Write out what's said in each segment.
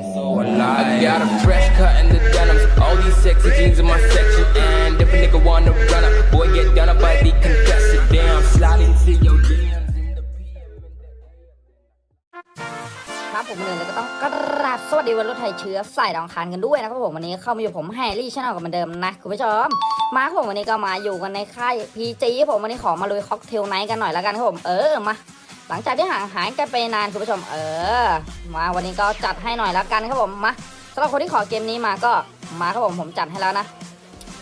so alive. I got a fresh cut in the denims. All these sexy jeans in my section. And if a nigga wanna run up, boy, get done up by the contested. Damn, slide into your DMs in the PM. ครับผมเลยแล้วก็ต้องกราบสวัสดีวันรุ่นไทยเชื้อใสายดองคารกันด้วยนะครับผมวันนี้เข้ามาอยู่ผมแฮร์รี่ชาแนลกับเหมือนเดิมนะคุณผู้ชมมาครับผมวันนี้ก็มาอยู่กันในค่ายพีจีผมวันนี้ขอมาลุยค็อกเทลไนท์กันหน่อยแล้วกันครับผมเออมา หลังจากที่ห่างหายกันไปนานคุณผู้ชมเออ มาวันนี้ก็จัดให้หน่อยแล้วกันครับผมมาสำหรับคนที่ขอเกมนี้มาก็มาครับผมผมจัดให้แล้วนะ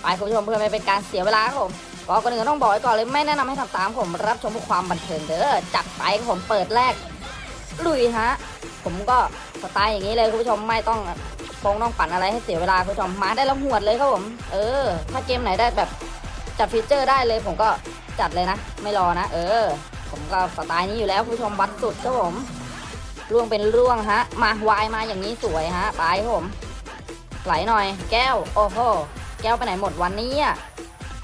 ไปคุณผู้ชมเพื่อไม่เป็นการเสียเวลาครับผมก็ก่อนอื่นก็ต้องบอกไว้ก่อนเลยไม่แนะนำให้ทำตามผมรับชมเพื่อความบันเทิงเด้อจัดไปครับผมเปิดแรก ลุยฮะผมก็สไตล์อย่างนี้เลยคุณผู้ชมไม่ต้องโปงต้องปั่นอะไรให้เสียเวลาคุณผู้ชมมาได้แล้วหวดเลยครับผม เออ ถ้าเกมไหนได้แบบจัดฟีเจอร์ได้เลยผมก็จัดเลยนะ ไม่รอนะ เออ ก็สไตล์นี้อยู่แล้วคุณผู้ชมวัดสุดครับผมร่วงเป็นร่วงฮะ มาวายมาอย่างนี้สวยฮะไปครับผมไหลหน่อย แก้ว โอ้โหแก้วไปไหนหมดวันนี้อะ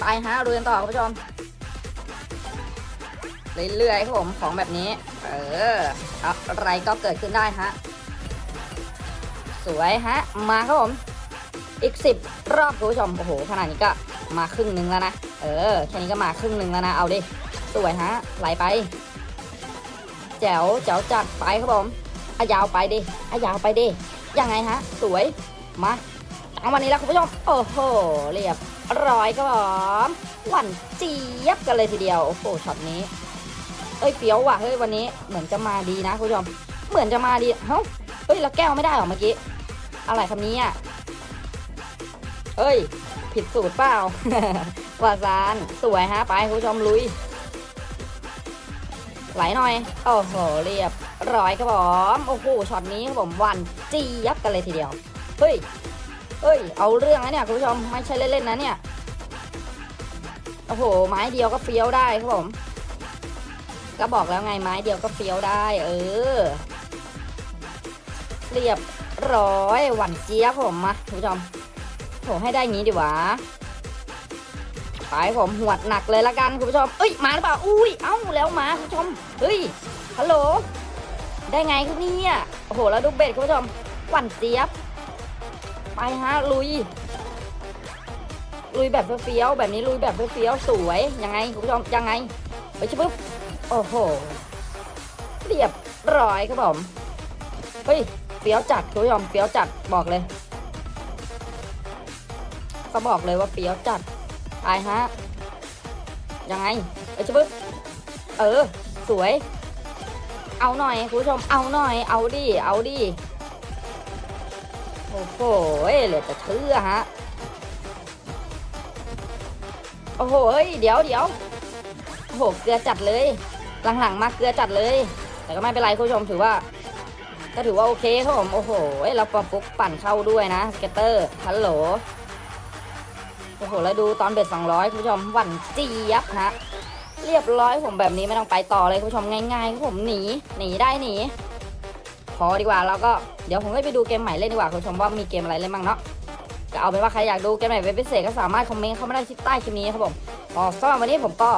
ไปฮะเรือนต่อคุณผู้ชมเรื่อยๆครับผมของแบบนี้ เอออะไรก็เกิดขึ้นได้ฮะสวยฮะ มาครับผมอีกสิบรอบคุณผู้ชมโอ้โหขนาดนี้ก็มาครึ่งหนึ่งแล้วนะ เออ แค่นี้ก็มาครึ่งหนึ่งแล้วนะ เอาดิ สวยฮะ ไหลไป แจ๋วแจ๋วจัดไปครับผมอายาวไปดิอายาวไปดิ ยังไงฮะ สวย มาเอาวันนี้แล้วคุณผู้ชม โอ้โห เรียบร้อยครับผมหวานเจี๊ยบกันเลยทีเดียว โอ้โห ช็อตนี้ เอ้ยเฟี้ยวว่ะ เฮ้ย วันนี้เหมือนจะมาดีนะคุณผู้ชม เหมือนจะมาดี เฮ้า เฮ้ยแล้วแก้วไม่ได้หรอเมื่อกี้ อะไรคำนี้อะเอ้ย ผิดสูตรเปล่าวาซาน สวยฮะ ไปคุณผู้ชมลุย ไหลหน่อย โอ้โห เรียบร้อยครับผม โอ้โห ช็อตนี้ครับผมวันจียับกันเลยทีเดียว เฮ้ย เฮ้ย เอาเรื่องนะเนี่ยคุณผู้ชม ไม่ใช่เล่นๆนะเนี่ย โอ้โห ไม้เดียวก็เฟี้ยวได้ครับผม ก็บอกแล้วไงไม้เดียวก็เฟี้ยวได้ เออ เรียบร้อยหวันเจี๊ยบผมมาคุณผู้ชมโหให้ได้งี้ดีวะ ไปผมหวดหนักเลยละกันคุณผู้ชมเอ้ยมาหรือเปล่าอุ้ยเอ้าแล้วมาคุณผู้ชมเฮ้ยฮัลโหลได้ไงครับเนี่ยโอ้โหแล้วดูเบ็ดคุณผู้ชมหวันเจี๊ยบ ไปฮะลุย ลุยแบบเฟี้ยวแบบนี้ลุยแบบเฟี้ยวสวยยังไงคุณผู้ชมยังไงไปชิบโอ้โหเรียบร้อยครับผมเฮ้ยเฟี้ยวจัดคุณผู้ชมเฟี้ยวจัดบอกเลยเขาบอกเลยว่าเฟี้ยวจัด ตายฮะ ยังไง เอ้ยชิบึ๊บเออ สวย เอาหน่อยคุณผู้ชม เอาหน่อย เอาดิ เอาดิ โอ้โหเหลือจะเชื่อฮะ โอ้โหเฮ้ยเดี๋ยวเดี๋ยวโอ้โห เกลือจัดเลย หลังๆ มาเกลือจัดเลย แต่ก็ไม่เป็นไรคุณผู้ชมถือว่าก็ถือว่าโอเคครับผม โอ้โห เราปอฟุกปั่นเข้าด้วยนะ สเก็ตเตอร์ ฮัลโหล โอ้โห แล้วดูตอนเบ็ด 200 คุณผู้ชมหวันเจี๊ยบฮะเรียบร้อยผมแบบนี้ไม่ต้องไปต่อเลยคุณผู้ชมง่ายๆครับผมหนี หนีได้หนี พอดีกว่าแล้วก็เดี๋ยวผมก็ไปดูเกมใหม่เล่นดีกว่าคุณผู้ชมว่ามีเกมอะไรเล่นบ้างเนาะก็เอาเป็นว่าใครอยากดูเกมไหนเป็นพิเศษก็สามารถคอมเมนต์เข้ามาได้ที่ใต้คลิปนี้ครับผมอ๋อสำหรับวันนี้ผมก็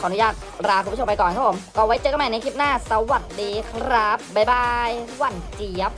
ขออนุญาตลาคุณผู้ชมไปก่อนครับผม ก็ไว้เจอกันใหม่ในคลิปหน้า สวัสดีครับ บ๊ายบาย วันเจี๊ยบ